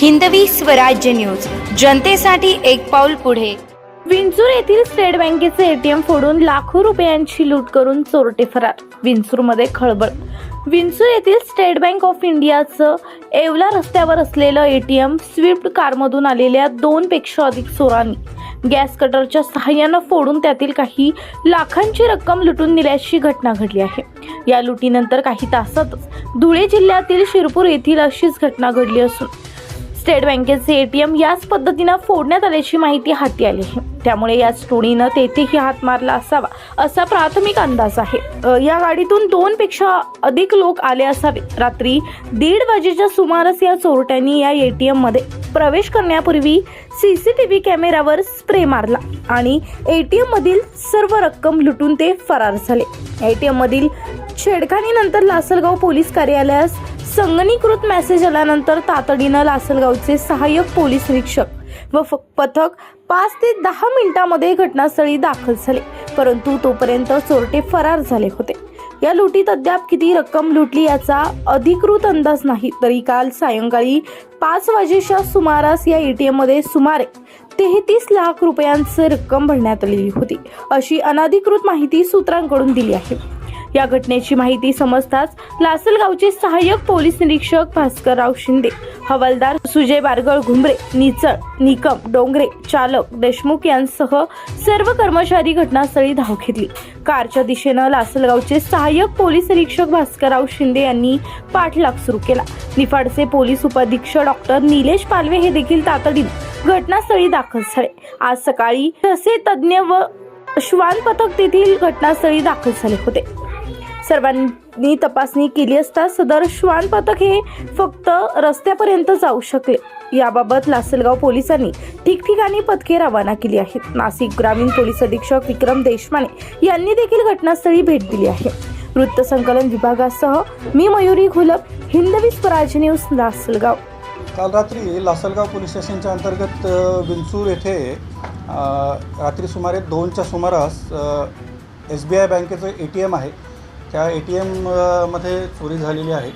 Hindavi Swarajya news. जनतेसाठी एक पाऊल पुढे. विंचूर येथील स्टेट बँकेचे एटीएम फोडून लाखो रुपयांची लूट करून चोरटे फरार. विंचूरमध्ये खळबळ. विंचूर येथील स्टेट बँक ऑफ इंडियाचं येवला रस्त्यावर असलेलं एटीएम स्विफ्ट कारमधून आलेल्या दोन पेक्षा अधिक चोरांनी गॅस कटरच्या सहाय्यानं फोडून त्यातील काही लाखांची रक्कम लुटून नेल्याची घटना घडली आहे. या लुटीनंतर काही तासातच धुळे जिल्ह्यातील शिरपूर येथील अशीच घटना घडली असून स्टेट बँकेचे एटीएम याच पद्धतीनं फोडण्यात आल्याची माहिती हाती आली आहे. त्यामुळे याच टोळीनं तेथेही हात मारला असावा असा प्राथमिक अंदाज आहे. या गाडीतून दोनपेक्षा अधिक लोक आले असावे रात्री दीड वाजेच्या सुमारास या चोरट्यांनी या एटीएममध्ये प्रवेश करण्यापूर्वी सी सी टी व्ही कॅमेऱ्यावर स्प्रे मारला आणि एटीएम मधील सर्व रक्कम लुटून ते फरार झाले. एटीएम मधील छेडखानीनंतर लासलगाव पोलीस कार्यालयास संगणीकृत मेसेज आल्यानंतर तातडीनं लासलगावचे सहाय्यक पोलीस निरीक्षक व पथक पाच ते दहा मिनिटांमध्ये घटनास्थळी दाखल झाले. परंतु तोपर्यंत चोरटे फरार झाले होते. या लुटीत अद्याप किती रक्कम लुटली याचा अधिकृत अंदाज नाही. तरी काल सायंकाळी पाच वाजेच्या सुमारास या एटीएममध्ये सुमारे तेहतीस लाख रुपयांची रक्कम भरण्यात आलेली होती. अशी अनधिकृत माहिती सूत्रांकडून दिली आहे. या घटनेची माहिती समजताच लासलगावचे सहाय्यक पोलीस निरीक्षक भास्करराव शिंदे हवालदार सुजय बारगळ घुंबरे निचळ निकम डोंगरे चालक देशमुख यांसह सर्व कर्मचारी घटनास्थळी धाव घेतली. कारच्या दिशेनं लासलगावचे सहाय्यक पोलीस निरीक्षक भास्करराव शिंदे यांनी पाठलाग सुरू केला. निफाडचे पोलीस उपाधीक्षक डॉक्टर निलेश पालवे हे देखील तातडीने घटनास्थळी दाखल झाले. आज सकाळी तसे तज्ज्ञ व श्वान पथक तेथील घटनास्थळी दाखल झाले होते. सर्वांनी तपासणी केली असता सदर श्वान पथक हे फक्त रस्त्यापर्यंत जाऊ शकले. याबाबत लासलगाव पोलिसांनी ठिकठिकाणी पथके रवाना केली आहेत. नाशिक ग्रामीण पोलीस अधीक्षक विक्रम देशमाने यांनी देखील घटनास्थळी भेट दिली आहे. वृत्तसंकलन विभागासह मी मयुरी घुलप हिंदवी स्वराज न्यूज लासलगाव. काल रात्री लासलगाव पोलीस स्टेशनच्या अंतर्गत विंचूर येथे रात्री सुमारे दोनच्या सुमारास एस बी आय बँकेचं ए टी एम आहे. त्या ए टी एममध्ये चोरी झालेली आहे.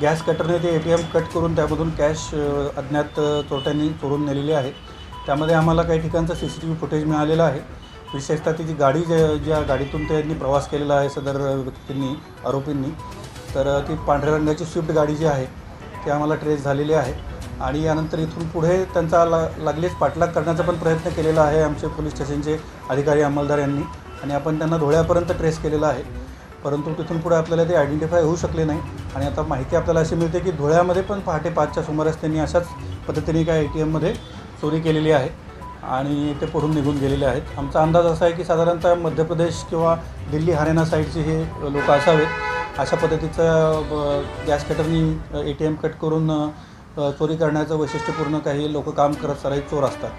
गॅस कटरने ते ए टी एम कट करून त्यामधून कॅश अज्ञात चोरट्यांनी चोरून नेलेली आहे. त्यामध्ये आम्हाला काही ठिकाणचं C C T V footage मिळालेलं आहे. विशेषतः ती जी गाडी ज्या ज्या गाडीतून त्यांनी प्रवास केलेला आहे सदर व्यक्तींनी आरोपींनी तर ती पांढऱ्या रंगाची स्विफ्ट गाडी जी आहे ती आम्हाला ट्रेस झालेली आहे. आणि यानंतर इथून पुढे त्यांचा ला लागलीच पाठलाग करण्याचा पण प्रयत्न केलेला आहे आमचे पोलीस स्टेशनचे अधिकारी अंमलदार यांनी. आणि आपण त्यांना धुळ्यापर्यंत ट्रेस केलेला आहे. परंतु तिथून पुढे आपल्याला ते आयडेंटिफाय होऊ शकले नाही. आणि आता माहिती आपल्याला अशी मिळते की धुळ्यामध्ये पण पहाटे पाचच्या सुमारास त्यांनी अशाच पद्धतीने काय ए टी एममध्ये चोरी केलेली आहे. आणि ते पुढून निघून गेलेले आहेत. आमचा अंदाज असा आहे की साधारणतः मध्य प्रदेश किंवा दिल्ली हरियाणा साईडचे हे लोक असावेत अशा पद्धतीचं गॅस कटरनी ए टी एम कट करून चोरी करण्याचं वैशिष्ट्यपूर्ण काही लोक काम करत सराईत चोर असतात.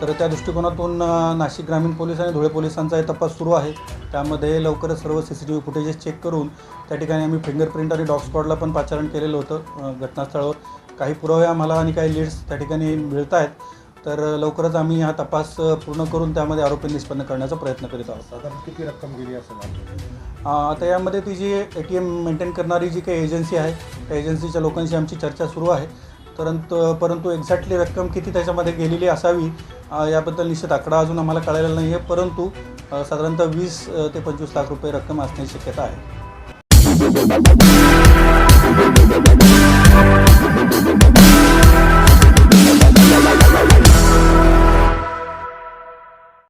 तर त्या दृष्टिकोनातून नाशिक ग्रामीण पोलीस आणि धुळे पोलिसांचा हे तपास सुरू आहे. त्यामध्ये लवकरच सर्व C C T V footages check करून त्या ठिकाणी आम्ही फिंगरप्रिंट आणि डॉग स्पॉटला पण पाचारण केलेलं होतं घटनास्थळावर. काही पुरावे आम्हाला आणि काही लीड्स त्या ठिकाणी मिळत आहेत तर लवकरच आम्ही हा तपास पूर्ण करून त्यामध्ये आरोपी निष्पन्न करण्याचा प्रयत्न करीत आहोत. साधारण किती रक्कम गेली असं आता यामध्ये ती जी ए टी एम मेंटेन करणारी जी काही एजन्सी आहे त्या एजन्सीच्या लोकांशी आमची चर्चा सुरू आहे. परंतु परंतु एक्झॅक्टली रक्कम किती त्याच्यामध्ये गेलेली असावी याबद्दल निश्चित आकडा अजून आम्हाला कळलेला नाही आहे परंतु साधारणतः वीस ते पंचवीस लाख रुपये रक्कम असण्याची शक्यता आहे.